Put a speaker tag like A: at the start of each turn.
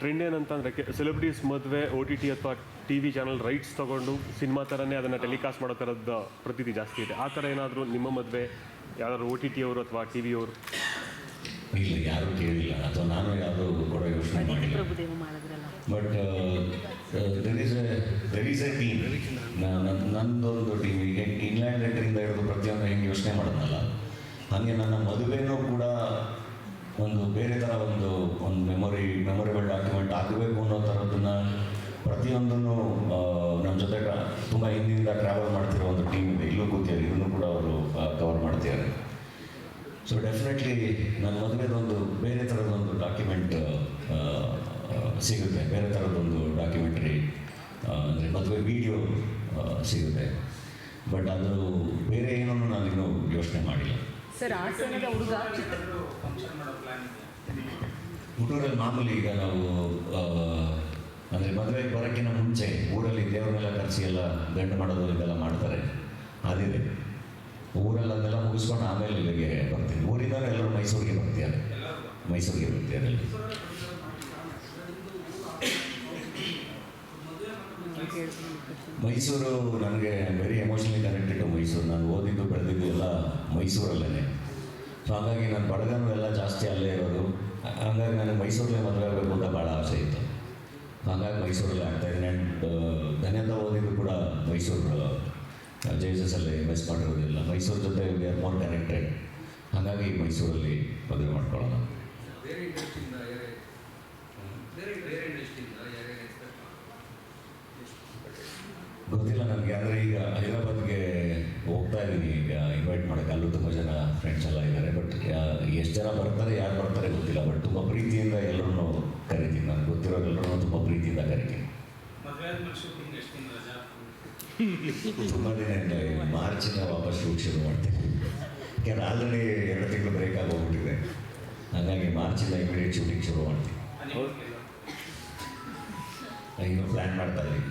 A: Trend ಏನಂತಂದರೆ celebrities ಮದುವೆ O T T ಅಥವಾ ಟಿ ವಿ ಚಾನಲ್ ರೈಟ್ಸ್ ತೊಗೊಂಡು ಸಿನಿಮಾ ಥರನೇ ಅದನ್ನು ಟೆಲಿಕಾಸ್ಟ್ ಮಾಡೋ ಥರದ ಪ್ರತೀತಿ ಜಾಸ್ತಿ ಇದೆ. ಆ ಥರ ಏನಾದರೂ ನಿಮ್ಮ ಮದುವೆ ಯಾರಾದ್ರು ಓ ಟಿ ಟಿ ಅವರು ಅಥವಾ ಟಿ ವಿ ಅವರು?
B: ಇಲ್ಲ ಯಾರು ಕೇಳಿಲ್ಲ. ಅಥವಾ ನಾನು ಯಾರು ಕೂಡ ಯೋಚನೆ ಮಾಡಿಲ್ಲ.
C: ಮಾಡಿದ್ರಲ್ಲ?
B: But there is a there is a team ನಂದೊಂದು ಟೀಮ್ ಈಗ ಇಂಗ್ಲೆಂಡ್ ಲೆಟರಿಂದ ಹಿಡಿದು ಪ್ರತಿಯೊಂದು ಹೆಂಗೆ ಯೋಚನೆ ಮಾಡೋದಲ್ಲ? ಹಾಗೆ ನನ್ನ ಮದುವೆನೂ ಕೂಡ ಒಂದು ಮೆಮೊರಿ ಮೆಮೊರಿಬಲ್ ಡಾಕ್ಯುಮೆಂಟ್ ಆಗಬೇಕು ಅನ್ನೋ ಥರದನ್ನ ಪ್ರತಿಯೊಂದನ್ನು ನಮ್ಮ ಜೊತೆ ತುಂಬ ಹಿಂದಿನಿಂದ ಟ್ರಾವೆಲ್ ಮಾಡ್ತಿರೋ ಒಂದು ಟೀಮ್ ಇದೆ. ಇಲ್ಲೂ ಕೂತಿದ್ದಾರೆ. ಇದನ್ನು ಕೂಡ ಅವರು ಕವರ್ ಮಾಡ್ತಿದ್ದಾರೆ. ಸೊ ಡೆಫಿನೆಟ್ಲಿ ನನ್ನ ಮದುವೆದೊಂದು ಬೇರೆ ಥರದೊಂದು ಡಾಕ್ಯುಮೆಂಟ್ ಸಿಗುತ್ತೆ. ಬೇರೆ ಥರದೊಂದು ಡಾಕ್ಯುಮೆಂಟ್ರಿ ಅಂದರೆ ಮದುವೆ ವಿಡಿಯೋ ಸಿಗುತ್ತೆ. ಬಟ್ ಅದು ಬೇರೆ ಏನನ್ನು ನಾನಿನ್ನೂ ಯೋಚನೆ ಮಾಡಿಲ್ಲ.
C: ಸರ್ ಹುಡುಗ
B: ಹುಟ್ಟೂರಲ್ಲಿ ಮಾಮೂಲಿ ಈಗ ನಾವು ಅಂದರೆ ಮದುವೆಗೆ ಬರೋಕ್ಕಿಂತ ಮುಂಚೆ ಊರಲ್ಲಿ ದೇವರನ್ನೆಲ್ಲ ಕರೆಸಿ ಎಲ್ಲ ಗಂಡು ಮಾಡೋದು ಇದೆಲ್ಲ ಮಾಡ್ತಾರೆ ಅದಿದೆ ಊರಲ್ಲಿ ಅದೆಲ್ಲ ಮುಗಿಸ್ಕೊಂಡು ಆಮೇಲೆ ಇಲ್ಲಿಗೆ ಬರ್ತೀನಿ ಊರಿಂದಲೂ ಎಲ್ಲರೂ ಮೈಸೂರಿಗೆ ಬರ್ತೀಯ? ಮೈಸೂರಿಗೆ ಬರ್ತೀಯ ಅಲ್ಲಿ? ಮೈಸೂರು ನನಗೆ ವೆರಿ ಎಮೋಷನಲಿ ಕನೆಕ್ಟೆಡ್ ಮೈಸೂರು. ನಾನು ಓದಿದ್ದು ಬೆಳೆದಿದ್ದು ಎಲ್ಲ ಮೈಸೂರಲ್ಲೇ ಸೊ ಹಾಗಾಗಿ ನಾನು ಬಡಗನೂ ಎಲ್ಲ ಜಾಸ್ತಿ ಅಲ್ಲೇ ಇರೋದು. ಹಾಗಾಗಿ ಮೈಸೂರಲ್ಲೇ ಮದುವೆ ಆಗಬೇಕು ಅಂತ ಭಾಳ ಆಸೆ ಇತ್ತು. ಹಾಗಾಗಿ ಮೈಸೂರಲ್ಲೇ ಆಗ್ತಾ ಇದ್ದೀನಿ ಆ್ಯಂಡ್ ಧನ್ಯತಾ ಓದಿದ್ರು ಕೂಡ ಮೈಸೂರು ಜೆ ಎಸ್ ಎಸ್ ಅಲ್ಲಿ ಇನ್ವೆಸ್ಟ್ ಮಾಡಿರೋದಿಲ್ಲ. ಮೈಸೂರು ಜೊತೆ ವಿ ಆರ್ ಮೋರ್ ಕನೆಕ್ಟೆಡ್ ಹಾಗಾಗಿ ಮೈಸೂರಲ್ಲಿ ಮದುವೆ ಮಾಡ್ಕೊಳ್ಳೋಣ. ಗೊತ್ತಿಲ್ಲ ನನಗೆ ಆದರೆ ಈಗ ಹೈದರಾಬಾದ್ಗೆ ಹೋಗ್ತಾ ಇದ್ದೀನಿ ಈಗ ಇನ್ವೈಟ್ ಮಾಡೋಕ್ಕೆ ಅಲ್ಲೂ ತುಂಬ ಜನ ಫ್ರೆಂಡ್ಸ್ ಎಲ್ಲ ಇದ್ದಾರೆ. ಬಟ್ ಎಷ್ಟು ಜನ ಬರ್ತಾರೆ ಯಾರು ಬರ್ತಾರೆ ಗೊತ್ತಿಲ್ಲ ಬಟ್ ತುಂಬ ಪ್ರೀತಿಯಿಂದ ಎಲ್ಲರನ್ನೂ ಕರಿತೀನಿ ನನಗೆ ಗೊತ್ತಿರೋರೆಲ್ಲರೂ ತುಂಬ ಪ್ರೀತಿಯಿಂದ ಕರಿತೀನಿ
D: ಮದುವೆ
B: ಮಾರ್ಚಿನ ವಾಪಸ್ ಶೂಟ್ ಶುರು ಮಾಡ್ತೀನಿ. ಯಾಕಂದ್ರೆ ಆಲ್ರೆಡಿ ಎರಡು ತಿಂಗಳು ಬ್ರೇಕ್ ಆಗೋಗ್ಬಿಟ್ಟಿದೆ. ಹಾಗಾಗಿ ಮಾರ್ಚಿಂದ ಇಮಿಡಿಯೇಟ್ ಶೂಟಿಂಗ್ ಶುರು ಮಾಡ್ತೀನಿ.
D: ಅಯ್ಯೋ
B: ಈಗ ಪ್ಲ್ಯಾನ್ ಮಾಡ್ತಾ ಇದ್ದೀನಿ.